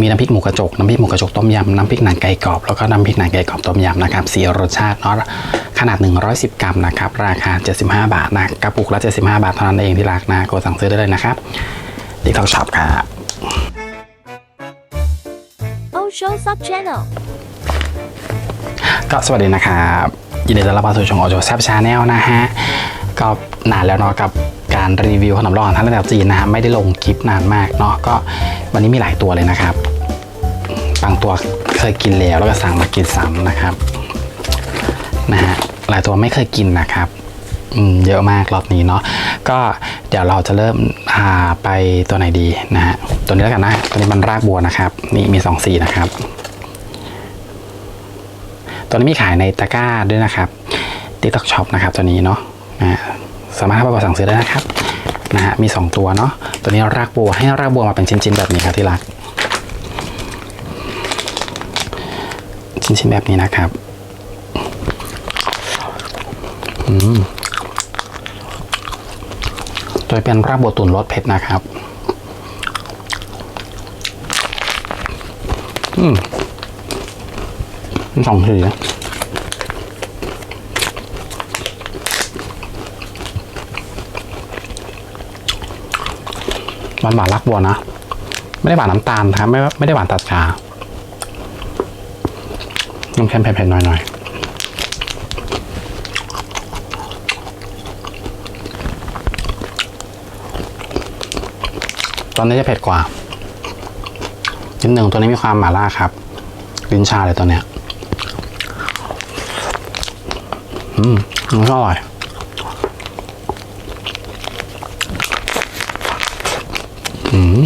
มีน้ำพริกหมูกระจกน้ำพริกหมูกระจกต้มยำน้ำพริกหนังไก่กรอบแล้วก็น้ำพริกหนังไก่กรอบต้มยำนะครับสี่รสชาติเนาะขนาด 110 กรัมนะครับราคา 75 บาทนะกระปุกละ 75 บาทเท่านั้นเองที่รักนะกดสั่งซื้อได้เลยนะครับติ๊กต็อกช็อปครับ Osho Sub Channel ก็สวัสดีนะครับยินดีต้อนรับเข้าสู่ช่องโอโจแซบชาแนลนะฮะก็นานแล้วเนาะกับ การรีวิวขนมร้อนท่านระดับจีนนะฮะไม่ได้ลงคลิปนานมากเนาะก็วันนี้มีหลายตัวเลยนะครับบางตัวเคยกินแล้วแล้วก็สั่งมากินซ้ำนะครับนะฮะหลายตัวไม่เคยกินนะครับอืมเยอะมากรอบนี้เนาะก็เดี๋ยวเราจะเริ่มพาไปตัวไหนดีนะฮะตัวนี้แล้วกันนะตัวนี้มันรากบัวนะครับนี่มีสองสีนะครับ ตัวนี้มีขายในตะกร้าด้วยนะครับ TikTok Shop นะครับตัวนี้เนาะนะ สามารถเข้าไปสั่งซื้อได้นะครับนะฮะมี 2 ตัวเนาะตัวนี้รากบัวให้รากบัวมาเป็นชิ้นๆแบบนี้ครับที่รัก ชิ้นๆแบบนี้นะครับอืมโดยเป็นรากบัวตุ๋นรสเผ็ดนะครับอืมสองสีนะ หวานหวานรักบัวนะ ไม่ได้หวานน้ำตาลนะครับไม่ไม่ได้หวานตัดขาน้ำเค็มเผ็ดๆหน่อยๆตอนนี้จะเผ็ดกว่านิดหนึ่งตัวนี้มีความหม่าล่าครับลิ้นชาเลยตัวเนี้ย อืมมันก็อร่อย อืม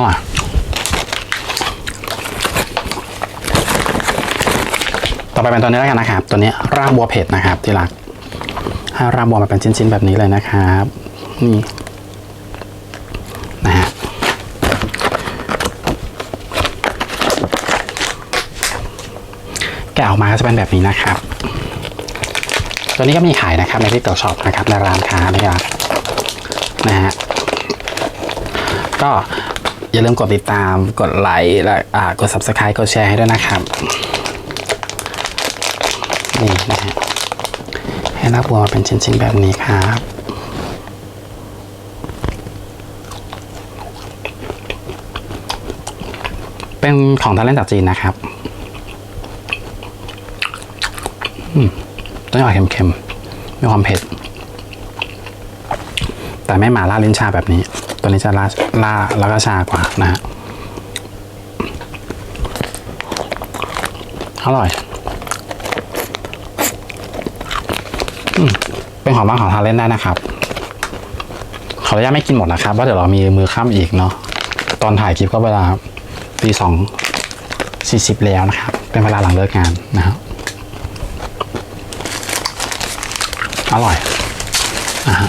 อร่อย ต่อไป เป็นตัวนี้แล้วกันนะครับ ตัวนี้รากบัวเผ็ดนะครับ ที่รักให้รากบัวมาเป็นชิ้นๆแบบนี้เลยนะครับนี่นะฮะแกะออกมาก็จะเป็นแบบนี้นะครับ ตัวนี้ก็มีขายนะครับในที่ต่อช็อปนะครับในร้านค้านะครับนะฮะก็อย่าลืมกดติดตาม กดไลค์และอ่ากด subscribe กดแชร์ให้ด้วยนะครับ นี่นะฮะให้รากบัวมาเป็นชิ้นๆแบบนี้ครับเป็นของทานเล่นจากจีนนะครับอืมต้องออกเค็มๆ มีความเผ็ด แต่ไม่หมาล่าลิ้นชาแบบนี้ ตัวนี้จะล่าล่าแล้วก็ชากว่านะฮะ อร่อย เป็นของบ้านของทานเล่นได้นะครับ ขออนุญาตไม่กินหมดนะครับเพราเดี๋ยวเรามีมือข้ามอีกเนาะตอนถ่ายคลิปก็เวลาตีสองสี่สิบแล้วนะครับ เป็นเวลาหลังเลิกงานนะครับอร่อยอะฮะ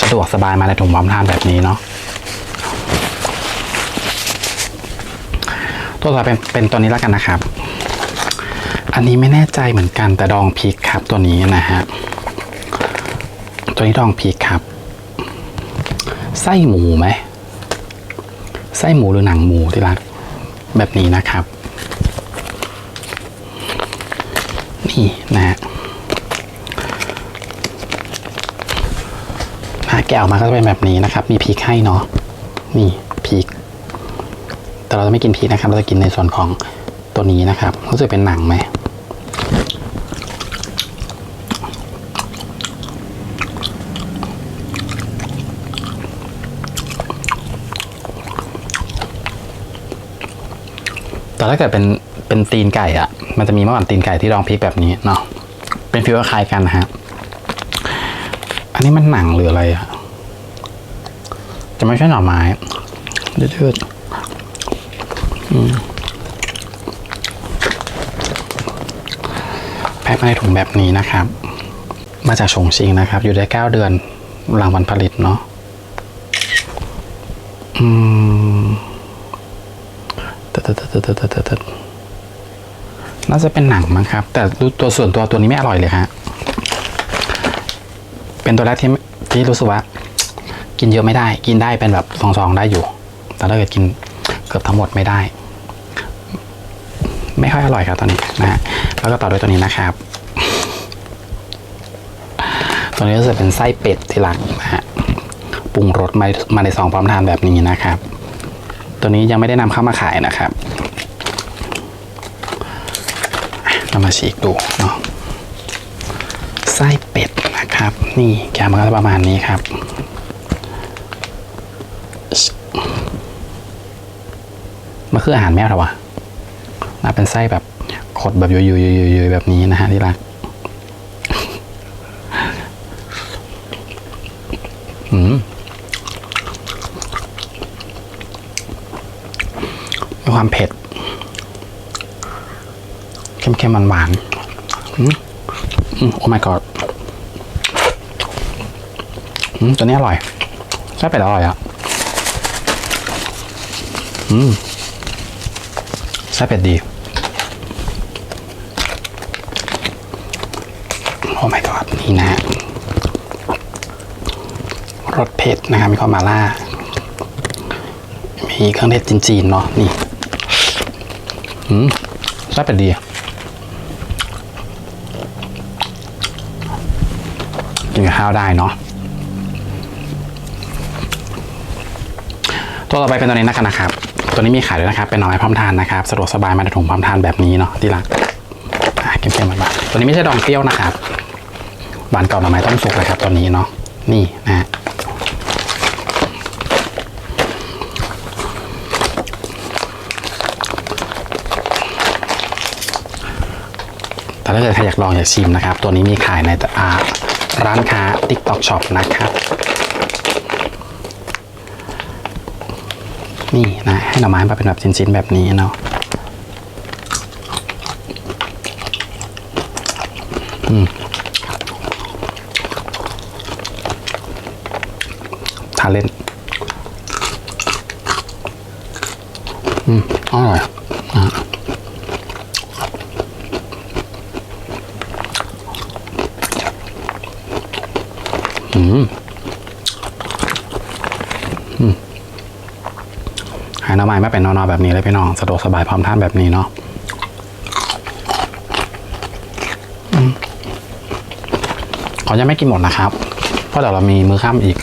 สะดวกสบายมาในถุงพร้อมทานแบบนี้เนาะ ตัวต่อไปเป็นเป็นตัวนี้แล้วกันนะครับ อันนี้ไม่แน่ใจเหมือนกันแต่ดองพริกครับตัวนี้นะฮะตัวนี้ดองพริกครับ ไส้หมูไหมไส้หมูหรือหนังหมูที่รักแบบนี้นะครับ นี่นะฮะถ้าแกะออกมาก็จะเป็นแบบนี้นะครับ มีพริกให้เนาะนี่ แต่เราจะไม่กินพริกนะครับ เราจะกินในส่วนของตัวนี้นะครับ รู้สึกเป็นหนังไหมแต่ถ้าเกิดเป็นเป็นตีนไก่อะมันจะมีเมื่อก่อนตีนไก่ที่รองพริกแบบนี้เนาะ เป็นฟิวคล้ายกันนะฮะ อันนี้มันหนังหรืออะไรอะจะไม่ใช่หน่อไม้ยืดๆ แพ็คมาในถุงแบบนี้นะครับ มาจากชงชิงนะครับ อยู่ได้ 9 เดือนหลังวันผลิตเนาะอืมตึ๊ดตึ๊ดตึ๊ดตึ๊ดตึ๊ดตึ๊ดน่าจะเป็นหนังมั้งครับ แต่ตัวส่วนตัวตัวนี้ไม่อร่อยเลยฮะเป็นตัวแรกที่ที่รู้สึกว่า กินเยอะไม่ได้ กินได้เป็นแบบซองๆได้อยู่ แต่ถ้าเกิดกินเกือบทั้งหมดไม่ได้ ไม่ค่อยอร่อยครับตอนนี้นะฮะแล้วก็ต่อด้วยตัวนี้นะครับ ตัวนี้จะเป็นไส้เป็ดที่หลังนะฮะปรุงรสมามาในซองพร้อมทานแบบนี้นะครับ ตัวนี้ยังไม่ได้นำเข้ามาขายนะครับเรามาฉีกดูเนาะไส้เป็ดนะครับ นี่แกมันก็ประมาณนี้ครับมันคืออาหารแมวเหรอวะ น่าเป็นไส้แบบขดแบบยุยๆๆๆแบบนี้นะฮะที่รักอืมมีความเผ็ดเค็มๆหวานๆอืมอืมโอ้ my god อืมตัวนี้อร่อยไส้เป็ดอร่อยอะอืมไส้เป็ดดี โอ้ my god นี่นะฮะรสเผ็ดนะครับมีความมาล่า มีเครื่องเทศจีนๆเนาะนี่อืมไส้เป็ดดีกินกับข้าวได้เนาะตัวต่อไปเป็นตัวนี้นะครับ ตัวนี้มีขายด้วยนะครับ เป็นหน่อไม้พร้อมทานนะครับ สะดวกสบายมาในถุงพร้อมทานแบบนี้เนาะที่รักอะเค็มๆหวานๆตัวนี้ไม่ใช่ดองเปรี้ยวนะครับ หวานเก่าหน่อไม้ต้มสุกเลยครับตัวนี้เนาะนี่นะฮะแต่ถ้าเกิดใครอยากลองอยากชิมนะครับ ตัวนี้มีขายในอ่ร้านค้า TikTok Shop นะครับ นี่นะให้หน่อไม้มาเป็นแบบชิ้นๆแบบนี้เนาะอืมทานเล่น อืมอร่อยอะอืมหายน้ำไม้ไม่เป็นนอนๆแบบนี้เลยพี่น้องสะดวกสบายพร้อมท่านแบบนี้เนาะอืมขอยังไม่กินหมดนะครับ เพราะเดี๋ยวเรามีมือข้ามอีก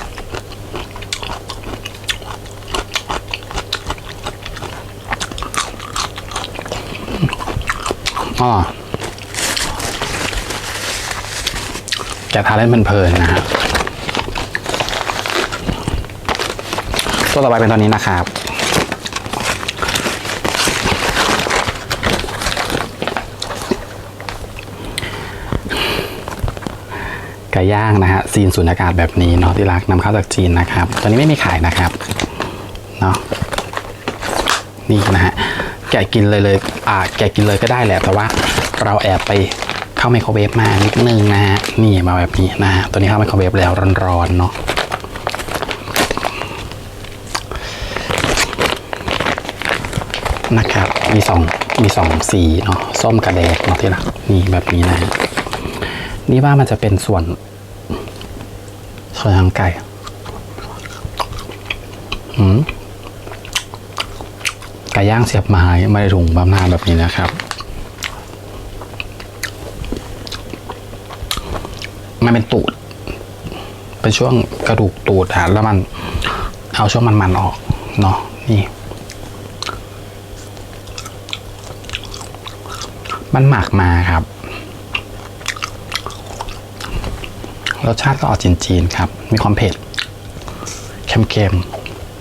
อ๋อแกะทานเล่นเพลินนะฮะตัวต่อไปเป็นตัวนี้นะครับไก่ย่างนะฮะซีนสูญญากาศแบบนี้เนาะที่รักนำเข้าจากจีนนะครับ ตอนนี้ไม่มีขายนะครับเนาะนี่นะฮะ แกะกินเลยเลยอ่าแกะกินเลยก็ได้แหละ แต่ว่าเราแอบไปเข้าไมโครเวฟมานิดนึงนะฮะนี่มาแบบนี้นะฮะตัวนี้เข้าไมโครเวฟแล้วร้อนๆเนาะนะครับมีสองมีสองสีเนาะส้มกระแดกเนาะที่รักนี่แบบนี้นะฮะนี่ว่ามันจะเป็นส่วนส่วนทางไก่หืม ก่ย่างเสียบไม้ไม่ได้ถุงบำนาแบบนี้นะครับ มันเป็นตูด เป็นช่วงกระดูกตูดฮะแล้วมัน เอาช่วงมันๆออกเนาะนี่มันหมักมาครับ รสชาติก็ออกจีนๆครับ มีความเผ็ด เค็ม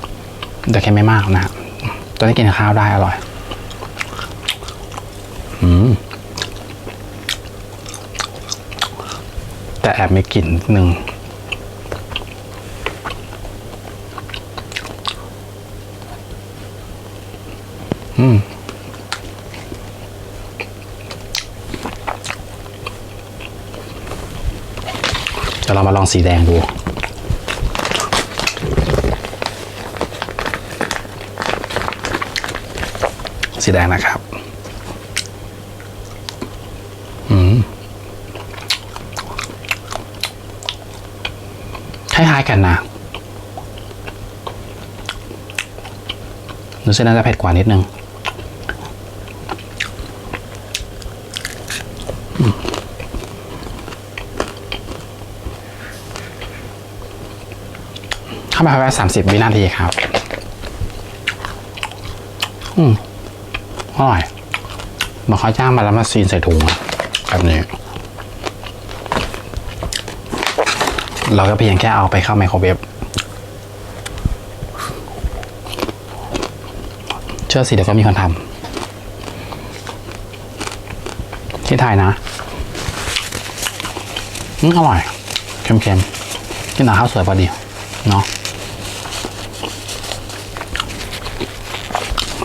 ๆ แต่เค็มไม่มากนะครับ ตอนนี้กินข้าวได้อร่อย อืม แต่แอบมีกลิ่นหนึงอืมเรามาลองสีแดงดู สีแดงนะครับคล้ายๆกันนะรู้สึกน่าจะเผ็ดกว่านิดนึงเข้ามาประมาณสามสิบวินาทีครับ อืม อร่อยมาเขาจ้างมาแล้วมาซีนใส่ถุงแบบนี้ เราก็เพียงแค่เอาไปเข้าไมโครเวฟเชื่อสิเดี๋ยวก็มีคนทำที่ไทยนะอืมอร่อยเค็มๆกินกับข้าวสวยพอดี เนาะ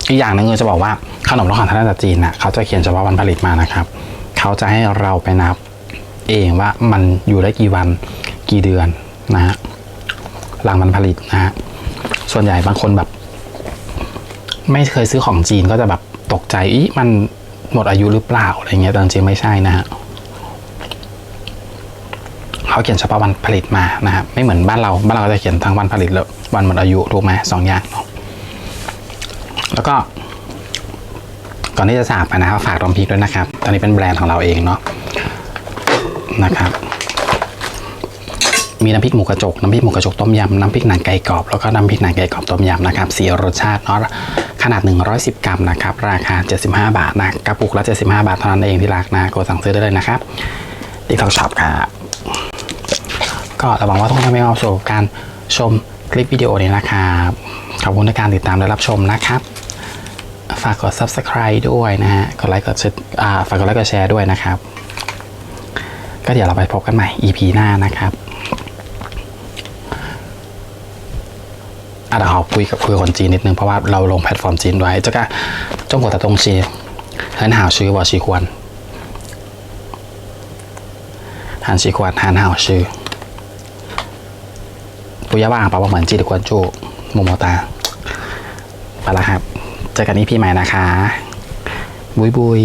อีกอย่างหนึ่งคือจะบอกว่า ขนมรสของทางด้านจีนนะเขาจะเขียนเฉพาะวันผลิตมานะครับ เขาจะให้เราไปนับเองว่ามันอยู่ได้กี่วันกี่เดือนนะฮะหลังมันผลิตนะฮะส่วนใหญ่บางคนแบบ ไม่เคยซื้อของจีนก็จะแบบตกใจอีมันหมดอายุหรือเปล่าอะไรเงี้ยแต่จริงไม่ใช่นะฮะเขาเขียนเฉพาะวันผลิตมานะฮะไม่เหมือนบ้านเราบ้านเราจะเขียนทั้งวันผลิตและวันหมดอายุถูกไหมสองอย่างเนาะแล้วก็ ก่อนที่จะจากไปนะครับฝากรอมพริกด้วยนะครับ ตอนนี้เป็นแบรนด์ของเราเองเนาะนะครับ มีน้ำพริกหมูกระจก น้ำพริกหมูกระจกต้มยำ น้ำพริกหนังไก่กรอบ แล้วก็น้ำพริกหนังไก่กรอบต้มยำนะครับสีรสชาติเนาะ ขนาด 110 กรัมนะครับ ราคา 75 บาทนะ กระปุกละ 75 บาทเท่านั้นเองที่รักนะกดสั่งซื้อได้เลยนะครับติ๊กต็อกช็อปครับก็หวังว่าทุกท่านมีความสุขกับการชมคลิปวิดีโอนี้นะครับ ขอบคุณในการติดตามและรับชมนะครับ ฝากกด subscribe ด้วยนะฮะ กดไลค์กดแชร์ฝากกดไลค์กดแชร์ด้วยนะครับ ก็เดี๋ยวเราไปพบกันใหม่ EP หน้านะครับอะเดี๋ยวขอคุยกับคุยกับคนจีนนิดนึงเพราะว่าเราลงแพลตฟอร์มจีนไว้เจ้าก็จงหัวตะตรงชีเฮินหาวชื่อวอชีควรหันชีควรหันหาวชื่อปุยยะบ้างปะว่าเหมือนจีนควรจูโมโมตาไปล้วครับ เจอกันนี้พี่ใหม่นะคะ บุยบุย